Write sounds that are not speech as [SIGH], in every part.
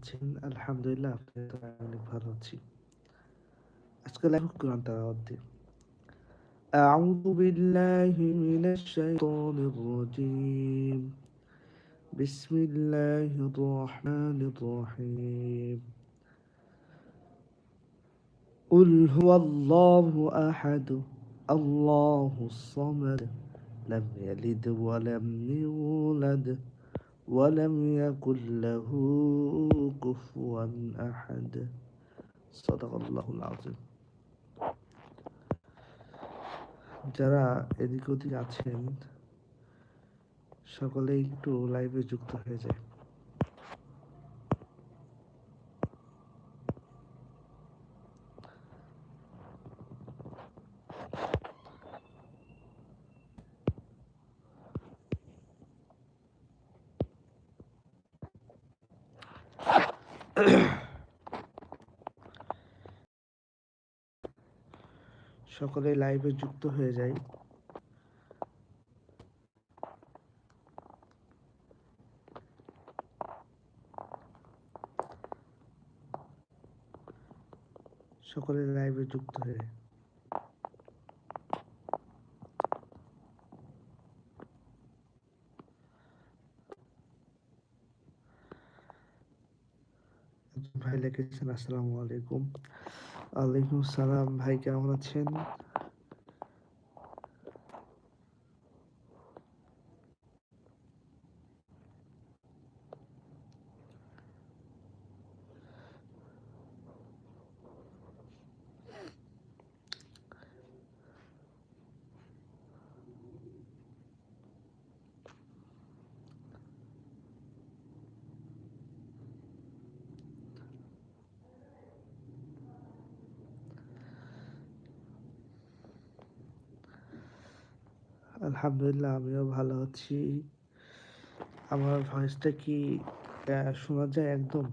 আছেন আলহামদুলিল্লাহ অনেক ভালো আছি আজকে লাইভ কোরআন তালাওয়াত দিই أعوذ بالله من الشيطان الرجيم بسم الله الرحمن الرحيم قل هو الله أحد الله الصمد لم يلد ولم يولد ولم يكن له كفوا أحد صدق الله العظيم যারা এদিক ওদিক আছেন সকলেই একটু লাইভে যুক্ত হয়ে যায় সকলে লাইভে যুক্ত হয়ে যায়। সকলে লাইভে যুক্ত হয়ে ভাই লিখেছেন আসসালামু আলাইকুম। ওয়ালাইকুম সালাম ভাই কেমন আছেন? আলহামদুলিল্লাহ, আমিও ভালো আছি। আমার ভয়েসটা কি শোনা যায় একদম?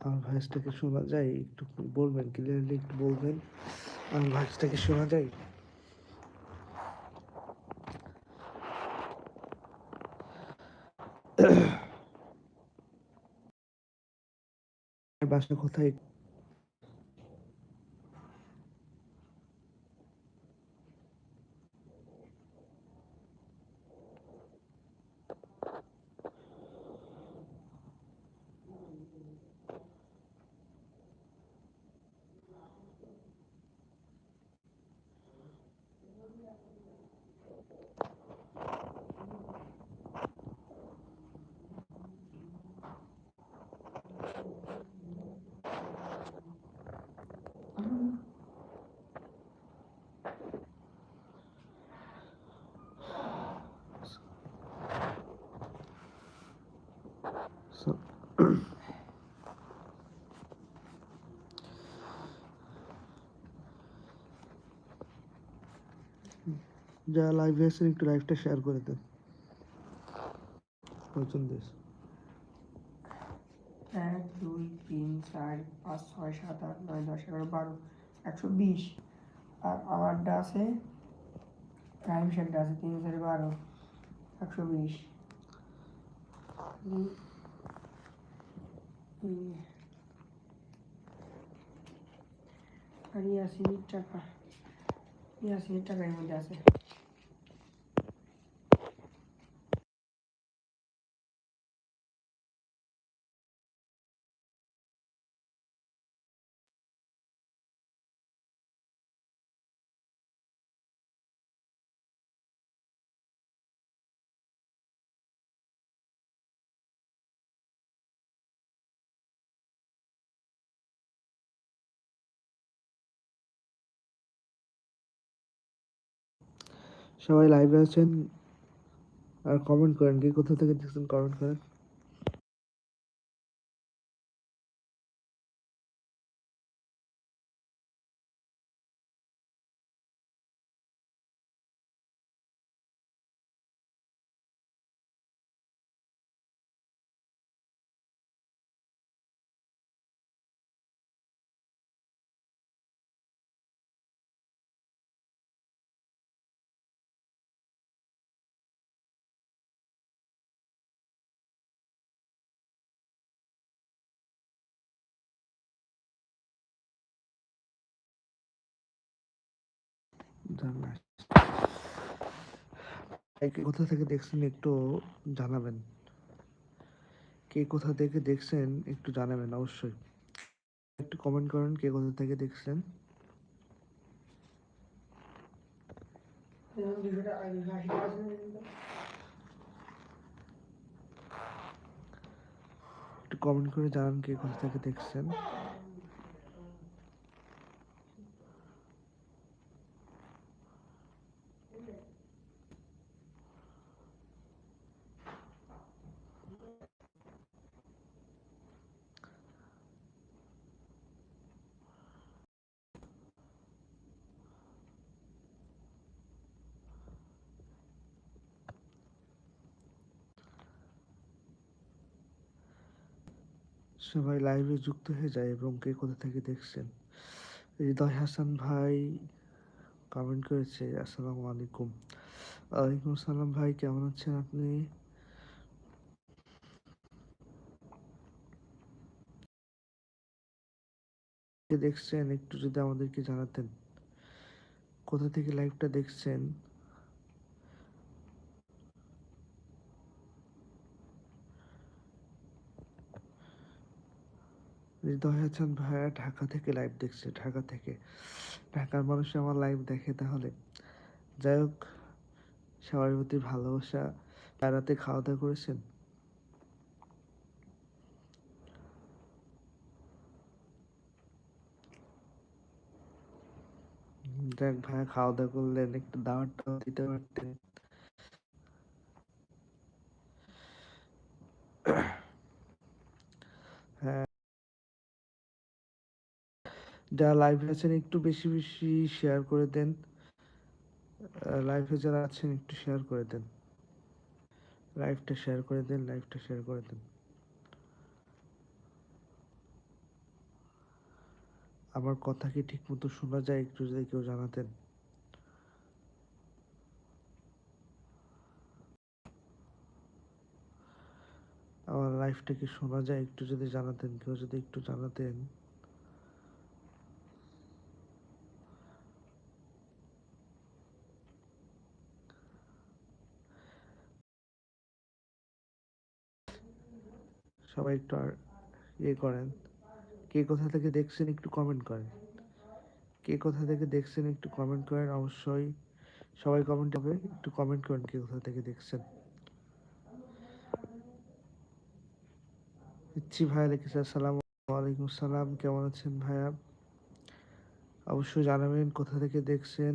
আমার ভয়েসটা কি শোনা যায়? একটু বলবেন ক্লিয়ারলি একটু বলবেন। আমার ভয়েসটা কি শোনা যায়? [COUGHS] বাসা কোথায়? যারা লাইভে আছেন একটু লাইভটা শেয়ার করে দেন। দেশ। এক, দুই, তিন, চার, পাঁচ, ছয়, সাত, আট, নয়, দশ, এগারো, বারো, একশো বিশ। আর আমারটা আছে রাইম শেখটা আছে, তিন, চারি, বারো, একশো বিশ। আর ইয়াসি টাকা ইয়াসি টাকা এর মধ্যে আছে। সবাই লাইভে আছেন আর কমেন্ট করেন কি কোথা থেকে দেখছেন কমেন্ট করেন। কোথা থেকে দেখছেন একটু জানাবেন। কে কোথা থেকে দেখছেন একটু জানাবেন অবশ্যই। একটু কমেন্ট করেন কে কোথা থেকে দেখছেন? একটু কমেন্ট করে জানান কে কোথা থেকে দেখছেন। সবাই লাইভে যুক্ত হয়ে যায় এবং কে কোথা থেকে দেখছেন? হৃদয় হাসান ভাই কমেন্ট করেছে, আসসালামু আলাইকুম। ওয়ালাইকুম আসসালাম ভাই, কেমন আছেন আপনি? দেখছেন? একটু যদি আমাদেরকে জানাতেন। কোথা থেকে লাইভটা দেখছেন? হৃদয় হাসান ভাইয়া ঢাকা থেকে লাইভ দেখছে, ঢাকা থেকে। ঢাকার মানুষ আমার লাইভ দেখে তাহলে। যাই হোক, সবার প্রতি ভালোবাসা। বেড়াতে খাওয়া দাওয়া করেছেন? যাক ভাইয়া খাওয়া দাওয়া করলেন, একটু দাওয়াতটাও দিতে পারতেন হ্যাঁ যারা লাইভে আছেন, একটু বেশি বেশি শেয়ার করে দেন। লাইভে যারা আছেন, একটু শেয়ার করে দেন। লাইভটা শেয়ার করে দেন লাইভটা শেয়ার করে দেন। আমার কথা কি ঠিক মতো শোনা যায়? একটু যদি কেউ জানাতেন। আমার লাইফটা কি শোনা যায়? একটু যদি জানাতেন, কেউ যদি একটু জানাতেন। সবাই একটু আর ইয়ে করেন। কে কোথা থেকে দেখছেন একটু কমেন্ট করেন। কে কোথা থেকে দেখছেন একটু কমেন্ট করেন, অবশ্যই সবাই কমেন্ট হবে, একটু কমেন্ট করেন কে কোথা থেকে দেখছেন। ইচ্ছি ভাইয়া লিখেছে আসসালামু আলাইকুম সালাম কেমন আছেন ভাইয়া? অবশ্যই জানাবেন কোথা থেকে দেখছেন।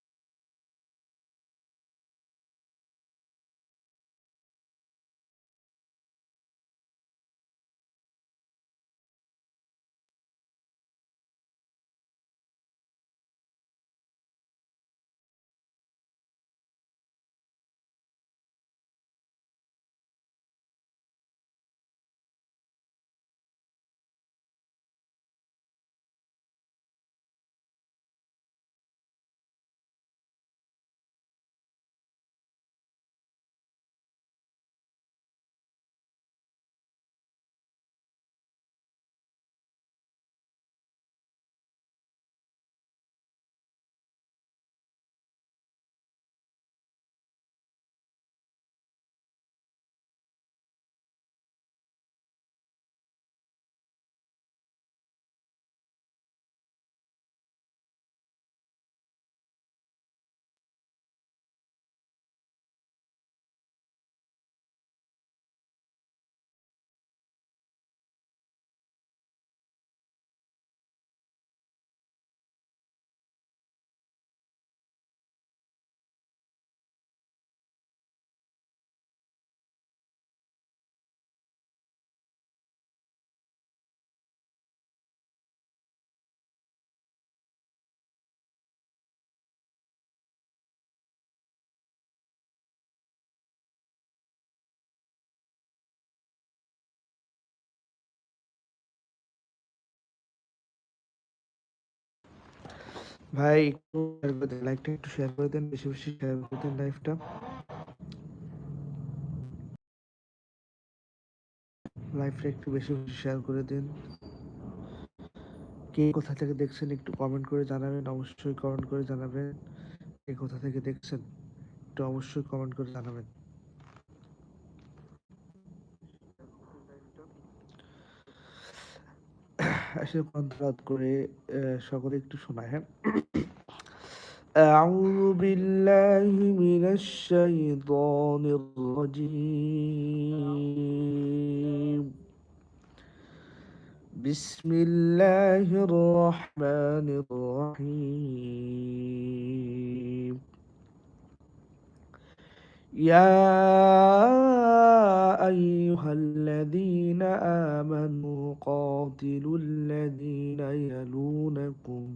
ভাই, একটু দেন লাইকটা একটু শেয়ার করে দেন, বেশি বেশি শেয়ার করে দেন লাইভটা লাইভটা একটু বেশি বেশি শেয়ার করে দিন। কে কোথা থেকে দেখছেন একটু কমেন্ট করে জানাবেন, অবশ্যই কমেন্ট করে জানাবেন। কে কোথা থেকে দেখছেন একটু অবশ্যই কমেন্ট করে জানাবেন। আসলে কন্ট্রাত করে আহ, সকলে একটু শোনায় হ্যাঁ أعوذ بالله من الشيطان الرجيم بسم الله الرحمن الرحيم يا أيها الذين آمنوا قاتلوا الذين يلونكم.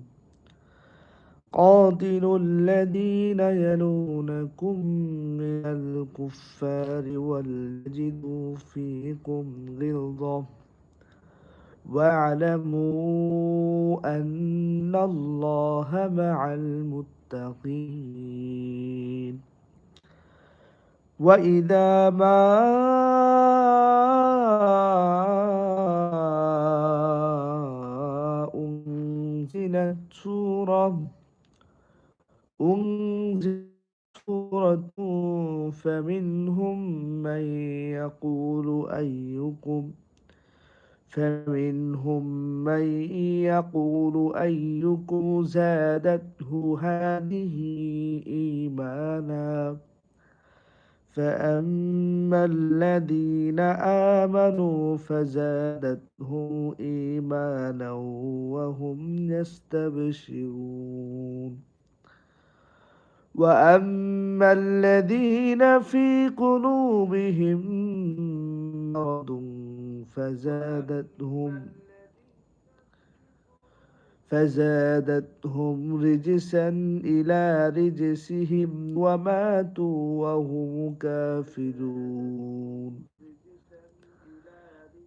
قاتلوا الذين يلونكم من الكفار وليجدوا فيكم غلظة. واعلموا أن الله مع المتقين. وإذا ما أنزلت سورة أنزلت سورة فمنهم من يقول أيكم فمنهم من يقول أيكم زادته هذه إيمانا. فأما الذين آمنوا فزادتهم إيمانا وهم يستبشرون وأما الذين في قلوبهم مرض فزادتهم فزادتهم رجسا إلى رجسهم وماتوا وهم كافرون.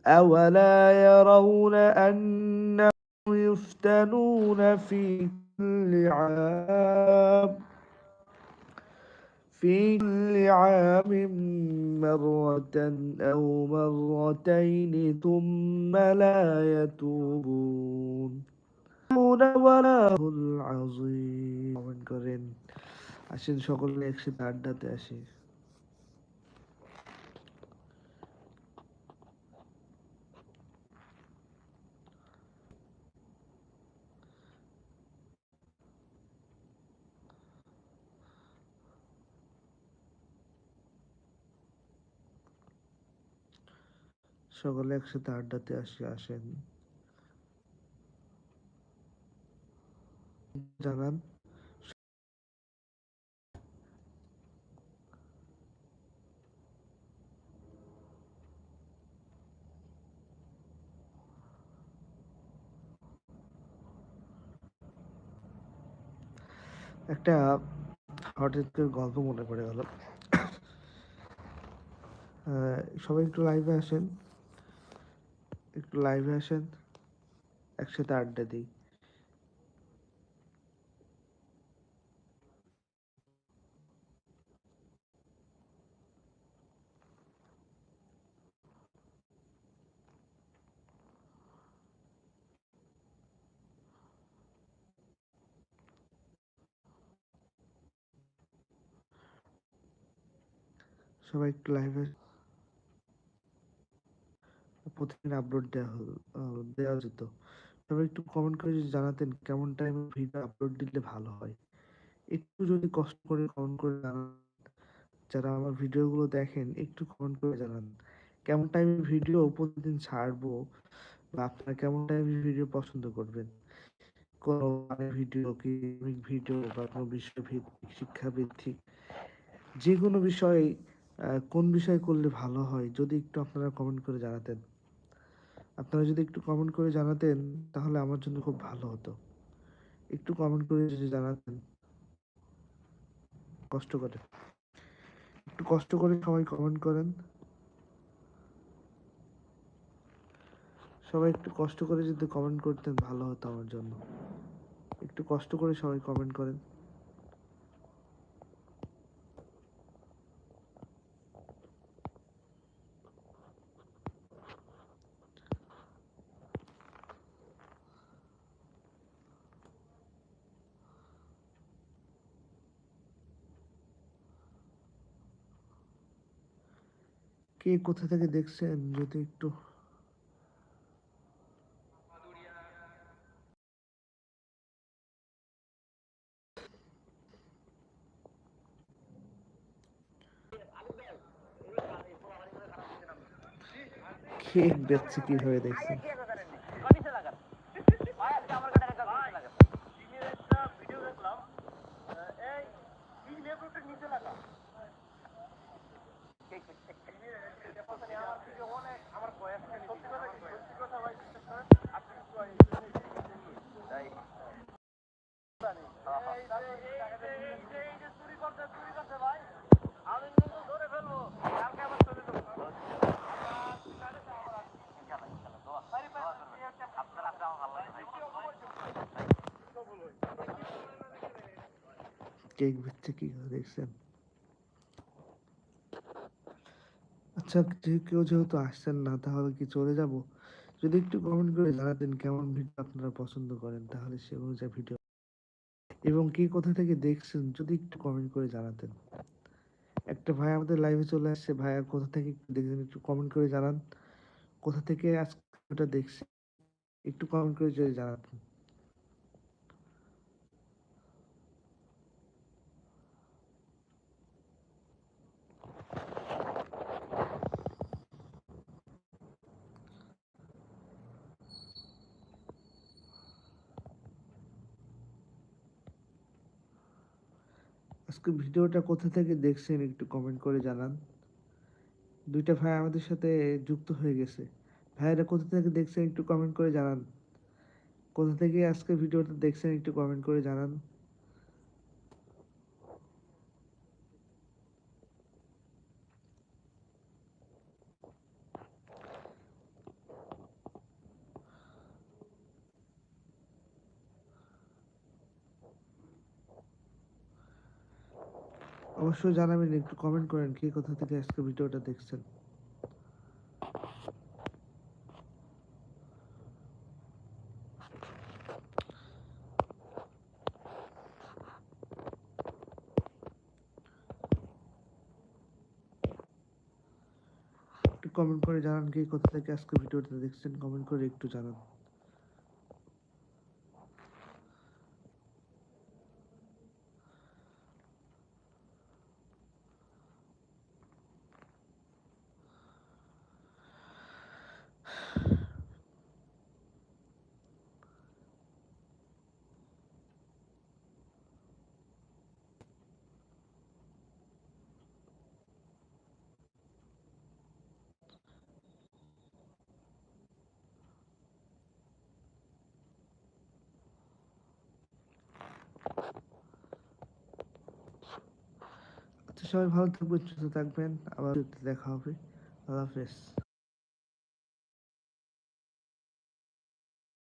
أولا يرون أنهم يفتنون في كل عام في كل عام مرة أو مرتين ثم لا يتوبون. করেন আসেন সকলে একসাথে আড্ডাতে আসি। সকলে একসাথে আড্ডাতে আসি আসেন। জানান। একটা হঠাৎ করে গল্প মনে পড়ে গেল। সবাই একটু লাইভে আসেন। একটু লাইভে আসেন, একসাথে আড্ডা দিই। সবাই একটু লাইভে প্রতিদিন আপলোড দেওয়া দেওয়া যেত। সবাই একটু কমেন্ট করে যদি জানাতেন কেমন টাইমে ভিডিও আপলোড দিলে ভালো হয়। একটু যদি কষ্ট করে কমেন্ট করে জানান, যারা আমার ভিডিওগুলো দেখেন, একটু কমেন্ট করে জানান, কেমন টাইমে ভিডিও প্রতিদিন ছাড়বো বা আপনারা কেমন টাইমে ভিডিও পছন্দ করবেন? কোনো ভিডিও কি ভিডিও বা কোনো বিষয় ভিত্তিক শিক্ষা ভিত্তিক যে কোনো বিষয়ে কোন বিষয় করলে ভালো হয় যদি একটু আপনারা কমেন্ট করে জানাতেন। আপনারা যদি একটু কমেন্ট করে জানাতেন, তাহলে আমার জন্য খুব ভালো হতো। একটু কমেন্ট করে যদি জানাতেন। কষ্ট করে। একটু কষ্ট করে সবাই কমেন্ট করেন। সবাই একটু কষ্ট করে যদি কমেন্ট করতেন, ভালো হতো আমার জন্য। একটু কষ্ট করে সবাই কমেন্ট করেন। কে কোথা থেকে দেখছেন? যদি একটু কে দেখছে কীভাবে দেখছেন? কেক বেচছে কীভাবে দেখছেন আচ্ছা কেউ যেহেতু আসছেন না, তাহলে কি চলে যাব? যদি একটু কমেন্ট করে জানাতেন কেমন ভিডিও আপনারা পছন্দ করেন, তাহলে সে অনুযায়ী ভিডিও এবং কে কোথা থেকে দেখছেন, যদি একটু কমেন্ট করে জানাতেন। একটা ভাই আমাদের লাইভে চলে আসছে ভাইয়া কোথা থেকে একটু দেখছেন, একটু কমেন্ট করে জানান। কোথা থেকে আজকে ওটা দেখছি একটু কমেন্ট করে যদি জানাতেন। আজকে ভিডিওটা কোথা থেকে দেখছেন একটু কমেন্ট করে জানান। দুইটা ভাই আমাদের সাথে যুক্ত হয়ে গেছে। ভাইয়েরা কোথা থেকে দেখছেন একটু কমেন্ট করে জানান। কোথা থেকে আজকে ভিডিওটা দেখছেন একটু কমেন্ট করে জানান। অবশ্যই জানাবেন, একটু কমেন্ট করেন কে কোথা থেকে আজকে ভিডিওটা দেখছেন। একটু কমেন্ট করে জানান কে কোথা থেকে আজকে ভিডিওটা দেখছেন কমেন্ট করে একটু জানান আচ্ছা সবাই ভালো থাকবেন সুস্থ থাকবেন আবার দেখা হবে। আল্লাহ হাফেজ।